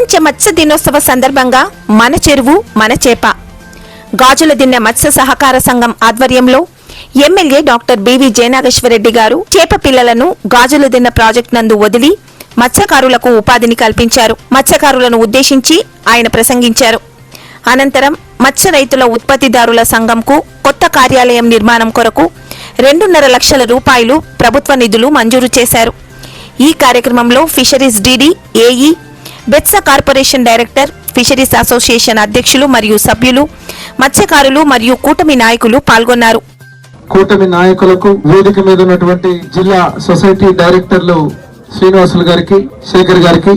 ప్రపంచ మత్స్య దినోత్సవ సందర్భంగా మన చెరువు మన చేప. గాజుల దిన్నె మత్స్య సహకార సంఘం ఆధ్వర్యంలో ఎమ్మెల్యే డాక్టర్ బివి జయనాగేశ్వరరెడ్డి గారు చేప పిల్లలను గాజుల దిన్నె ప్రాజెక్టు నందు వదిలి మత్స్యకారులకు ఉపాధిని కల్పించారు. మత్స్యకారులను ఉద్దేశించి ఆయన ప్రసంగించారు. అనంతరం మత్స్య రైతుల ఉత్పత్తిదారుల సంఘంకు కొత్త కార్యాలయం నిర్మాణం కొరకు రెండున్నర లక్షల రూపాయలు ప్రభుత్వ నిధులు మంజూరు చేశారు. ఈ కార్యక్రమంలో ఫిషరీస్ డీడీ ఏఈ బెత్స కార్పొరేషన్ డైరెక్టర్ ఫిషరీస్ అసోసియేషన్ అధ్యక్షులు మరియు సభ్యులు మత్స్యకారులు మరియు కూటమి నాయకులు పాల్గొన్నారు. కూటమి నాయకులకు వేదిక మీద ఉన్నటువంటి జిల్లా సొసైటీ డైరెక్టర్లు శ్రీనివాసులు గారికి శేఖర్ గారికి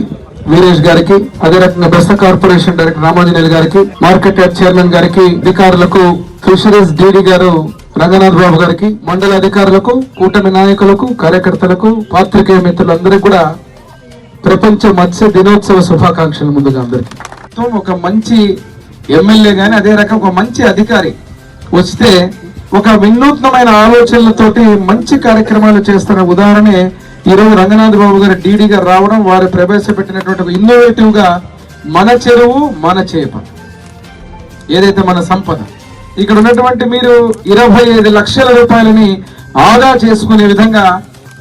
వీరేష్ గారికి అదే రకంగా బెస్త కార్పొరేషన్ డైరెక్టర్ రామాంజనేయులు గారికి మార్కెట్ యార్డ్ చైర్మన్ గారికి అధికారులకు ఫిషరీస్ డీడీ గారు రంగనాథ్ బాబు గారికి మండల అధికారులకు కూటమి నాయకులకు కార్యకర్తలకు పాత్రికేయ మిత్రులందరికీ కూడా ప్రపంచ మత్స్య దినోత్సవ శుభాకాంక్షలు ముందుగా అందరికి. ఒక మంచి ఎమ్మెల్యే కానీ అదే రకం ఒక మంచి అధికారి వస్తే ఒక వినూత్నమైన ఆలోచనలతోటి మంచి కార్యక్రమాలు చేస్తున్న ఉదాహరణే ఈరోజు రంగనాథ్ బాబు గారు డీడీ గారు రావడం వారు ప్రవేశపెట్టినటువంటి ఒక ఇన్నోవేటివ్గా మన చెరువు మన చేప ఏదైతే మన సంపద. ఇక్కడ ఉన్నటువంటి మీరు ఇరవై ఐదు లక్షల రూపాయలని ఆదా చేసుకునే విధంగా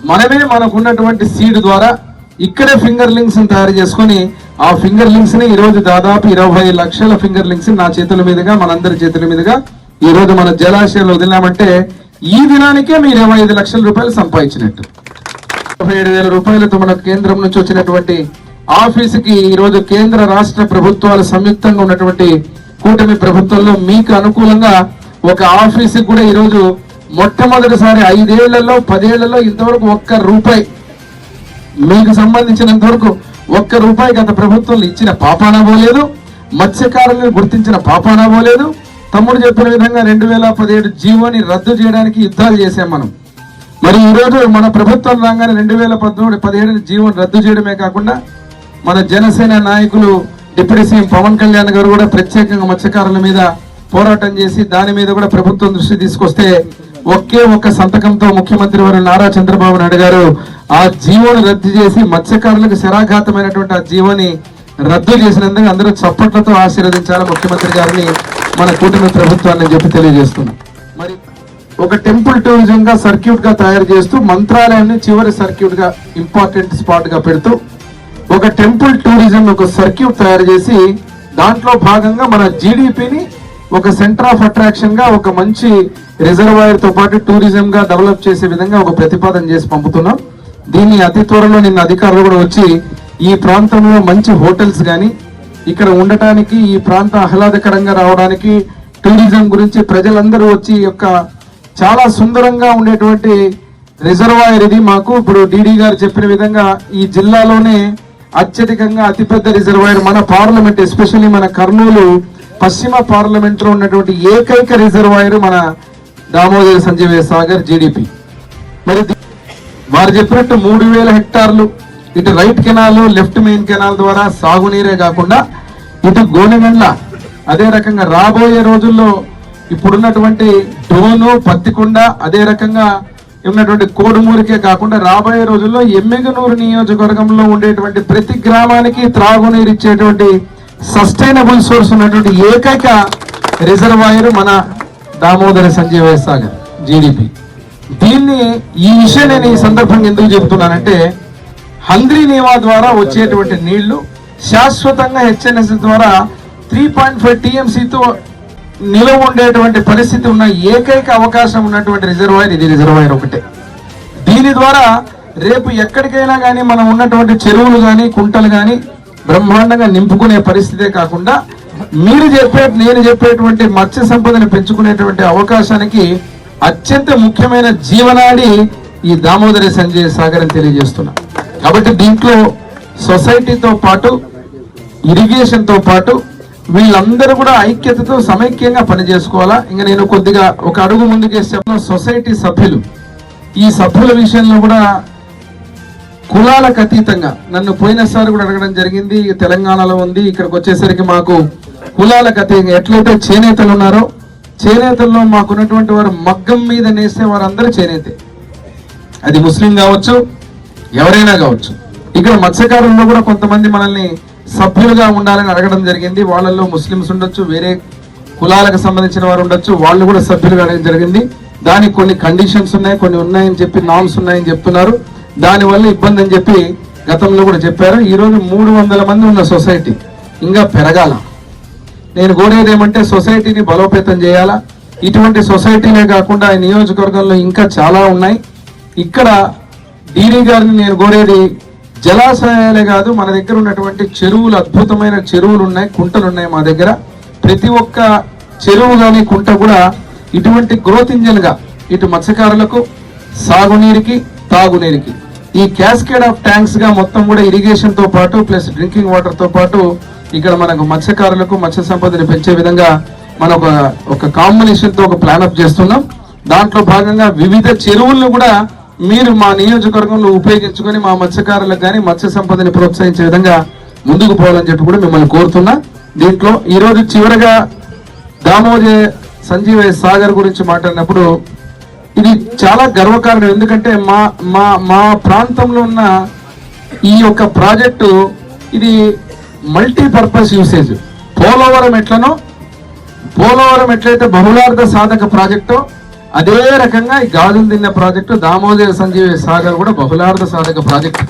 మనమే మనకున్నటువంటి సీడ్ ద్వారా ఇక్కడే ఫింగర్ లింక్స్ తయారు చేసుకొని ఆ ఫింగర్ లింక్స్ని ఈరోజు దాదాపు ఇరవై లక్షల ఫింగర్ లింక్స్ నా చేతుల మీదుగా మనందరి చేతుల మీదుగా ఈ రోజు మన జలాశయంలో వదిలినామంటే ఈ దినానికే మీరు ఇరవై ఐదు లక్షల రూపాయలు సంపాదించినట్టు. ముప్పై ఏడు వేల రూపాయలతో మన కేంద్రం నుంచి వచ్చినటువంటి ఆఫీసుకి ఈరోజు కేంద్ర రాష్ట్ర ప్రభుత్వాలు సంయుక్తంగా ఉన్నటువంటి కూటమి ప్రభుత్వంలో మీకు అనుకూలంగా ఒక ఆఫీసు కూడా ఈరోజు మొట్టమొదటిసారి ఐదేళ్ళలో పదేళ్ళలో ఇంతవరకు ఒక్క రూపాయి మీకు సంబంధించినంత వరకు ఒక్క రూపాయి గత ప్రభుత్వం ఇచ్చిన పాపాన పోలేదు మత్స్యకారులను గుర్తించిన పాపాన పోలేదు. తమ్ముడు చెప్పిన విధంగా రెండు వేల పదిహేడు జీవోని రద్దు చేయడానికి యుద్ధాలు చేశాం మనం. మరి ఈ రోజు మన ప్రభుత్వం రాగానే రెండు వేల పద్మూడు పదిహేడు జీవోని రద్దు చేయడమే కాకుండా మన జనసేన నాయకులు డిప్యూటీ సీఎం పవన్ కళ్యాణ్ గారు కూడా ప్రత్యేకంగా మత్స్యకారుల మీద పోరాటం చేసి దాని మీద కూడా ప్రభుత్వం దృష్టి తీసుకొస్తే ఒకే ఒక్క సంతకంతో ముఖ్యమంత్రి వారు నారా చంద్రబాబు నాయుడు గారు ఆ జీవోని రద్దు చేసి మత్స్యకారులకు శరాఘాతమైనటువంటి ఆ జీవోని రద్దు చేసినందుకు అందరూ చప్పట్లతో ఆశీర్వదించాలి ముఖ్యమంత్రి గారిని మన కూటమి ప్రభుత్వాన్ని చెప్పి తెలియజేస్తున్నాం మరి ఒక టెంపుల్ టూరిజం గా సర్క్యూట్గా తయారు చేస్తూ మంత్రాలయాన్ని చివరి సర్క్యూట్గా ఇంపార్టెంట్ స్పాట్గా పెడుతూ ఒక టెంపుల్ టూరిజం ఒక సర్క్యూట్ తయారు చేసి దాంట్లో భాగంగా మన జీడిపిని ఒక సెంటర్ ఆఫ్ అట్రాక్షన్గా ఒక మంచి రిజర్వాయర్తో పాటు టూరిజం గా డెవలప్ చేసే విధంగా ఒక ప్రతిపాదన చేసి పంపుతున్నాం. దీన్ని అతి త్వరలో నిన్న అధికారులు కూడా వచ్చి ఈ ప్రాంతంలో మంచి హోటల్స్ కానీ ఇక్కడ ఉండటానికి ఈ ప్రాంత ఆహ్లాదకరంగా రావడానికి టూరిజం గురించి ప్రజలందరూ వచ్చి యొక్క చాలా సుందరంగా ఉండేటువంటి రిజర్వాయర్ ఇది మాకు. ఇప్పుడు డిడి గారు చెప్పిన విధంగా ఈ జిల్లాలోనే అత్యధికంగా అతిపెద్ద రిజర్వాయర్ మన పార్లమెంట్ ఎస్పెషల్లీ మన కర్నూలు పశ్చిమ పార్లమెంట్లో ఉన్నటువంటి ఏకైక రిజర్వాయర్ మన దామోదర్ సంజయ్ సాగర్ జీడిపి మరి వారు చెప్పినట్టు మూడు వేల హెక్టార్లు ఇటు right canal left main canal ద్వారా సాగునీరే కాకుండా ఇటు గోనెగండ్ల అదే రకంగా రాబోయే రోజుల్లో ఇప్పుడున్నటువంటి డోను పత్తికొండ అదే రకంగా ఉన్నటువంటి కోడుమూరికే కాకుండా రాబోయే రోజుల్లో ఎమ్మెగనూరు నియోజకవర్గంలో ఉండేటువంటి ప్రతి గ్రామానికి త్రాగునీరు ఇచ్చేటువంటి సస్టైనబుల్ సోర్స్ ఉన్నటువంటి ఏకైక రిజర్వాయర్ మన దామోదర సంజీవ సాగర్ జీడిపి. దీన్ని ఈ విషయం నేను ఈ సందర్భంగా ఎందుకు చెబుతున్నానంటే హంగ్రీ నీవా ద్వారా వచ్చేటువంటి నీళ్ళు శాశ్వతంగా హెచ్ఎన్ఎస్ ద్వారా త్రీ పాయింట్ ఫైవ్ టీఎంసీతో నిలవ ఉండేటువంటి పరిస్థితి ఉన్న ఏకైక అవకాశం ఉన్నటువంటి రిజర్వాయర్ ఇది రిజర్వాయర్ ఒకటే. దీని ద్వారా రేపు ఎక్కడికైనా కానీ మనం ఉన్నటువంటి చెరువులు కానీ కుంటలు కానీ బ్రహ్మాండంగా నింపుకునే పరిస్థితే కాకుండా మీరు చెప్పే నేను చెప్పేటువంటి మత్స్య సంపదను పెంచుకునేటువంటి అవకాశానికి అత్యంత ముఖ్యమైన జీవనాడి ఈ దామోదరి సంజయ్ సాగర్ అని తెలియజేస్తున్నా. కాబట్టి దీంట్లో సొసైటీతో పాటు ఇరిగేషన్తో పాటు వీళ్ళందరూ కూడా ఐక్యతతో సమైక్యంగా పనిచేసుకోవాలా? ఇంకా నేను కొద్దిగా ఒక అడుగు ముందుకేసి చెప్పిన సొసైటీ సభ్యులు. ఈ సభ్యుల విషయంలో కూడా కులాలకు అతీతంగా నన్ను పోయినసారి కూడా అడగడం జరిగింది. తెలంగాణలో ఉంది. ఇక్కడికి వచ్చేసరికి మాకు కులాలకు అతీతంగా ఎట్లయితే చేనేతలు ఉన్నారో చేనేతల్లో మాకున్నటువంటి వారు మగ్గం మీద నేసే వారందరూ చేనేతే. అది ముస్లిం కావచ్చు ఎవరైనా కావచ్చు. ఇక్కడ మత్స్యకారుల్లో కూడా కొంతమంది మనల్ని సభ్యులుగా ఉండాలని అడగడం జరిగింది. వాళ్ళల్లో ముస్లిమ్స్ ఉండొచ్చు వేరే కులాలకు సంబంధించిన వారు ఉండొచ్చు వాళ్ళు కూడా సభ్యులుగా అడగడం జరిగింది. దానికి కొన్ని కండిషన్స్ ఉన్నాయి కొన్ని ఉన్నాయని చెప్పి నామ్స్ ఉన్నాయని చెప్తున్నారు. దానివల్ల ఇబ్బంది అని చెప్పి గతంలో కూడా చెప్పారు. ఈరోజు మూడు వందల మంది ఉన్న సొసైటీ. ఇంకా పెరగాల. నేను కోరేది ఏమంటే సొసైటీని బలోపేతం చేయాలా? ఇటువంటి సొసైటీనే కాకుండా ఈ నియోజకవర్గంలో ఇంకా చాలా ఉన్నాయి. ఇక్కడ డీడీ గారిని నేను కోరేది జలాశయాలే కాదు మన దగ్గర ఉన్నటువంటి చెరువులు అద్భుతమైన చెరువులు ఉన్నాయి కుంటలు ఉన్నాయి మా దగ్గర. ప్రతి ఒక్క చెరువు కానీ కుంట కూడా ఇటువంటి గ్రోత్ ఇంజన్గా ఇటు మత్స్యకారులకు సాగునీరుకి తాగునీరుకి. ఈ క్యాస్కేడ్ ఆఫ్ ట్యాంక్స్గా మొత్తం కూడా ఇరిగేషన్తో పాటు ప్లస్ డ్రింకింగ్ వాటర్తో పాటు ఇక్కడ మనకు మత్స్యకారులకు మత్స్య సంపదని పెంచే విధంగా మన ఒక ఒక కాంబినేషన్తో ఒక ప్లాన్ అప్ చేస్తున్నాం. దాంట్లో భాగంగా వివిధ చెరువులను కూడా మీరు మా నియోజకవర్గంలో ఉపయోగించుకొని మా మత్స్యకారులకు కానీ మత్స్య సంపదని ప్రోత్సహించే విధంగా ముందుకు పోవాలని చెప్పి కూడా మిమ్మల్ని కోరుతున్నా. దీంట్లో ఈరోజు చివరగా దామోజే సంజీవ సాగర్ గురించి మాట్లాడినప్పుడు ఇది చాలా గర్వకారణం. ఎందుకంటే మా మా మా ప్రాంతంలో ఉన్న ఈ యొక్క ప్రాజెక్టు ఇది మల్టీపర్పస్ యూసేజ్ పోలవరం ఎట్లనో పోలవరం ఎట్లయితే బహుళార్థ సాధక ప్రాజెక్టు అదే రకంగా ఈ గాజులు తిన్న ప్రాజెక్టు దామోదర సంజీవ సాగర్ కూడా బహుళార్థ సాధక ప్రాజెక్టు.